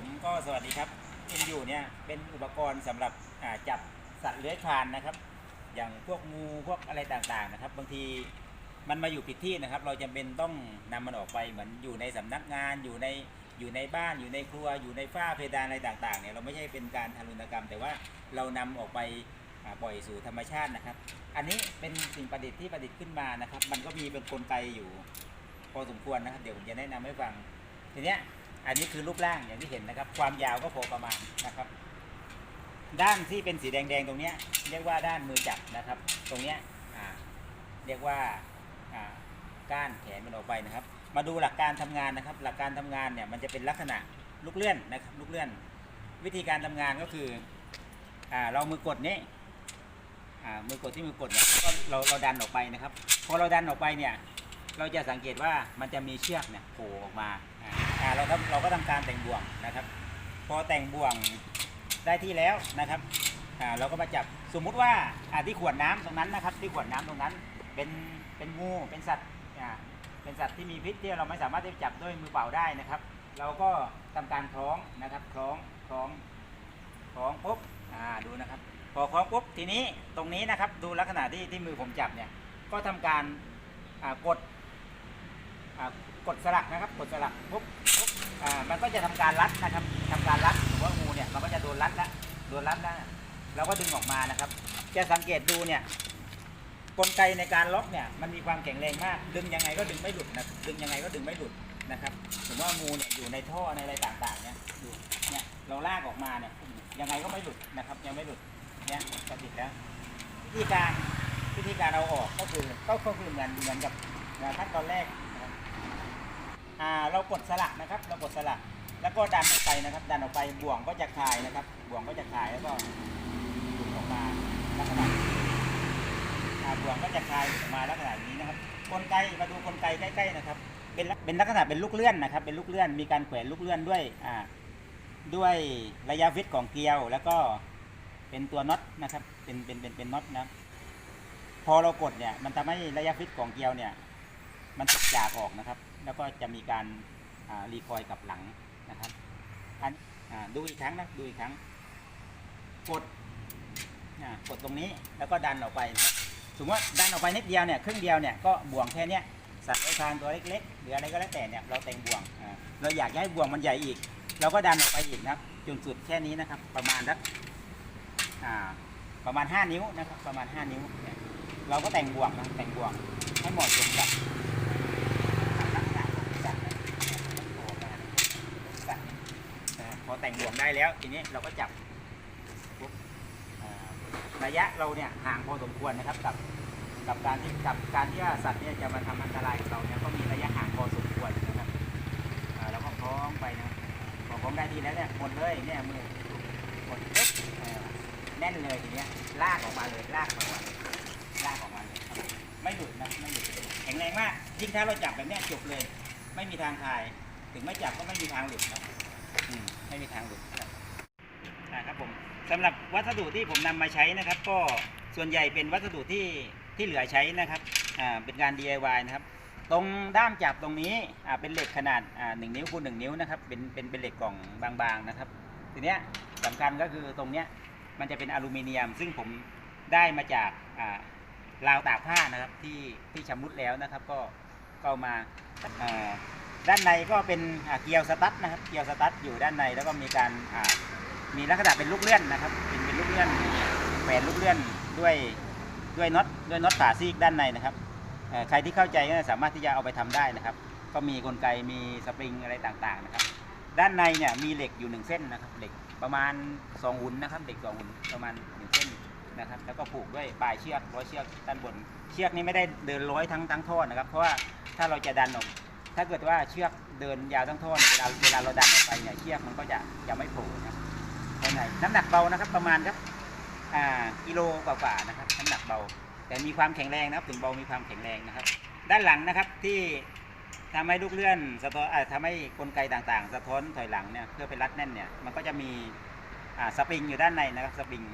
ผมก็สวัสดีครับเอ็นยูเนี่ยเป็นอุปกรณ์สำหรับจับสัตว์เลื้อยคลานนะครับ อย่างพวกงูพวกอะไรต่างๆนะครับ บางทีมันมาอยู่ผิดที่นะครับ เราจำเป็นต้องนำมันออกไปเหมือนอยู่ในสำนักงานอยู่ในอยู่ในบ้านอยู่ในครัว อยู่ในฝ้าเพดานอะไรต่างๆเนี่ยเราไม่ใช่เป็นการทารุณกรรม แต่ว่าเรานำออกไปปล่อยสู่ธรรมชาตินะครับ อันนี้เป็นสิ่งประดิษฐ์ที่ประดิษฐ์ขึ้นมานะครับ มันก็มีเป็นกลไกอยู่พอสมควรนะครับ เดี๋ยวผมจะแนะนำให้ฟังทีเนี้ย อันนี้คือรูปร่างอย่างที่เห็นนะครับ ความยาวก็พอประมาณนะครับ ด้านที่เป็นสีแดงๆตรงนี้เรียกว่าด้านมือจับนะครับ ตรงนี้เรียกว่าก้านแขนมันออกไปนะครับ มาดูหลักการทำงานนะครับ หลักการทำงานเนี่ยมันจะเป็นลักษณะลูกเลื่อนนะครับลูกเลื่อน วิธีการทำงานก็คืออ่าเรามือกดนี้มือกดที่มือกดเนี่ยก็เราเราดันออกไปนะครับพอเราดันออกไปเนี่ยเราจะสังเกตว่ามันจะมีเชือกเนี่ยโผล่ออกมา อ่าเราทำเราก็ทำการแต่งบ่วงนะครับ พอแต่งบ่วงได้ที่แล้วนะครับอ่าเราก็มาจับสมมุติว่าอ่าที่ขวดน้ำตรงนั้นนะครับ ที่ขวดน้ำตรงนั้น เป็นเป็นงูเป็นสัตว์อ่าเป็นสัตว์ที่มีพิษที่เราไม่สามารถที่จะจับด้วยมือเปล่าได้นะครับ เราก็ทำการคล้องนะครับคล้องคล้องคล้องปุ๊บอ่าดูนะครับ พอคล้องปุ๊บทีนี้ตรงนี้นะครับ ดูลักษณะที่ที่มือผมจับเนี่ยก็ทำการอ่ากดอ่า กดสลักนะครับ กดสลักปุ๊บปุ๊บอ่ามันก็จะทำการรัดนะครับทำการรัดหรือว่างูเนี่ยมันก็จะโดนรัดล้วโดนรัดล้วเราก็ดึงออกมานะครับ จะสังเกตดูเนี่ยกลไกในการล็อกเนี่ยมันมีความแข็งแรงมาก ดึงยังไงก็ดึงไม่หลุดนะดึงยังไงก็ดึงไม่หลุดนะครับถึงว่างูเนี่ยอยู่ในท่อในอะไรต่างๆเนี่ยดูเนี่ยเราลากออกมาเนี่ยยังไงก็ไม่หลุดนะครับ ยังไม่หลุดเนี่ยจะติดแล้ววิธีการวิธีการเอาออกก็คือก็ก็คือเหมือนเหมือนกับขั้นตอนแรก เรากดสลักนะครับ เรากดสลักแล้วก็ดันออกไปนะครับ ดันออกไปบ่วงก็จะคลายนะครับ บ่วงก็จะคลายแล้วก็หลุดออกมาลักษณะอ่าบ่วงก็จะคลายออกมาลักษณะนี้นะครับกลไกมาดูกลไกใกล้ๆนะครับ เป็นเป็นลักษณะเป็นลูกเลื่อนนะครับ เป็นลูกเลื่อนมีการแขวนลูกเลื่อนด้วยอ่าด้วยระยะฟิตของเกลียวแล้วก็เป็นตัวน็อตนะครับ เป็นเป็นเป็นเป็นน็อตนะครับพอเรากดเนี่ยมันทำให้ระยะฟิตของเกลียวเนี่ย มันจากออกนะครับ แล้วก็จะมีการรีคอยล์กลับหลังนะครับอันอดูอีกครั้งนะดูอีกครั้ง กดกดตรงนี้แล้วก็ดันออกไป สมมติว่าดันออกไปนิดเดียวเนี่ยครึ่งเดียวเนี่ยก็บ่วงแค่นี้สัตว์เลื้ยคลานตัวเล็กๆหรืออะไรก็แล้วแต่เนี่ยเราแต่งบ่วงอ่าเราอยากให้บ่วงมันใหญ่อีก เราก็ดันออกไปอีกนะครับจนสุดแค่นี้นะครับ ประมาณสักอ่าประมาณ 5 นิ้วนะครับประมาณ 5 นิ้วเนี่ยเราก็แต่งบ่วงนะแต่งบ่วงให้เหมาะสมกับ ลักษณะของสัตว์นะโผล่มาสัตว์นะพอ แต่งบ่วงได้แล้วทีนี้เราก็จับระยะเราเนี่ยห่างพอสมควรนะครับกับกับการที่กับการที่ว่าสัตว์เนี่ยจะมาทำอันตรายกับเราเนี่ยก็มีระยะห่างพอสมควรนะครับเราก็คล้องไปนะพอคล้องได้ทีแล้วเนี่ยหมดเลยเนี่ยมือหมดปุ๊บเอ่อแน่นเลยทีเนี้ยลากออกมาเลยลากออกมาลากออกมาเลยไม่หลุดนะไม่หลุดแข็งแรงมากยิ่งถ้าเราจับแบบเนี้ยจบเลย ไม่มีทางคาย ถึงไม่จับก็ไม่มีทางหลุดนะไม่มีทางหลุด นะครับผมสำหรับวัสดุที่ผมนำมาใช้นะครับ ก็ส่วนใหญ่เป็นวัสดุที่ที่เหลือใช้นะครับอ่าเป็นการ DIY นะครับ ตรงด้ามจับตรงนี้อ่าเป็นเหล็กขนาดอ่าหนึ่งนิ้วคูณหนึ่งนิ้วนะครับเป็นเป็นเป็นเหล็กกล่องบางๆนะครับทีเนี้ยสำคัญก็คือตรงเนี้ยมันจะเป็นอลูมิเนียม ซึ่งผมได้มาจากอ่าราวตากผ้านะครับที่ที่ชำรุดแล้วนะครับ ก็ก็มาอ่าด้านในก็เป็นอ่าเกลียวสตั๊ดนะครับเกลียวสตั๊ดอยู่ด้านในแล้วก็มีการอ่า มีลักษณะเป็นลูกเลื่อนนะครับ เป็นเป็นลูกเลื่อนแขวนลูกเลื่อนด้วยด้วยน็อตด้วยน็อตฝาซีกด้านในนะครับใครที่เข้าใจก็สามารถที่จะเอาไปทำได้นะครับ ก็มีกลไกมีสปริงอะไรต่างๆนะครับ ด้านในเนี่ยมีเหล็กอยู่หนึ่งเส้นนะครับเหล็กประมาณสองหุ่นนะครับเหล็กสองหุ่นประมาณหนึ่งเส้นนะครับแล้วก็ผูกด้วยปลายเชือกร้อยเชือกด้านบน เชือกนี้ไม่ได้เดินร้อยทั้งทั้งท่อนนะครับ เพราะว่าถ้าเราจะดันออกถ้าเกิดว่าเชือกเดินยาวทั้งท่อเวลาเวลาเราดันออกไปเนี่ยเชือกมันก็จะจะไม่โผล่นะครับ ภายในน้ำหนักเบานะครับ ประมาณครับอ่ากิโลกว่าๆนะครับ น้ำหนักเบา แต่มีความแข็งแรงนะครับ ถึงเบามีความแข็งแรงนะครับ ด้านหลังนะครับที่ทำให้ลูกเลื่อนสะท้อนอ่าทำให้กลไกต่างๆ สะท้อนถอยหลังเนี่ยเพื่อไปรัดแน่นเนี่ยมันก็จะมีอ่าสปริงอยู่ด้านในนะครับสปริง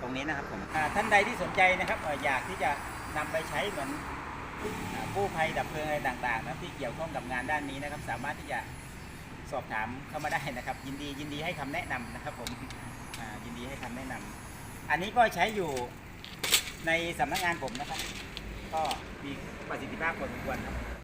ตรงนี้นะครับผมท่านใดที่สนใจนะครับออยากที่จะนำไปใช้เหมือนกู้ภัยดับเพลิงอะไรต่างๆนะที่เกี่ยวข้องกับงานด้านนี้นะครับ สามารถที่จะ สอบถามเข้ามาได้นะครับ ยินดียินดีให้คำแนะนำนะครับผมยินดีให้คำแนะนำอันนี้ก็ใช้อยู่ในสำนักงานผมนะครับ ก็มีประสิทธิภาพพอสมควรครับ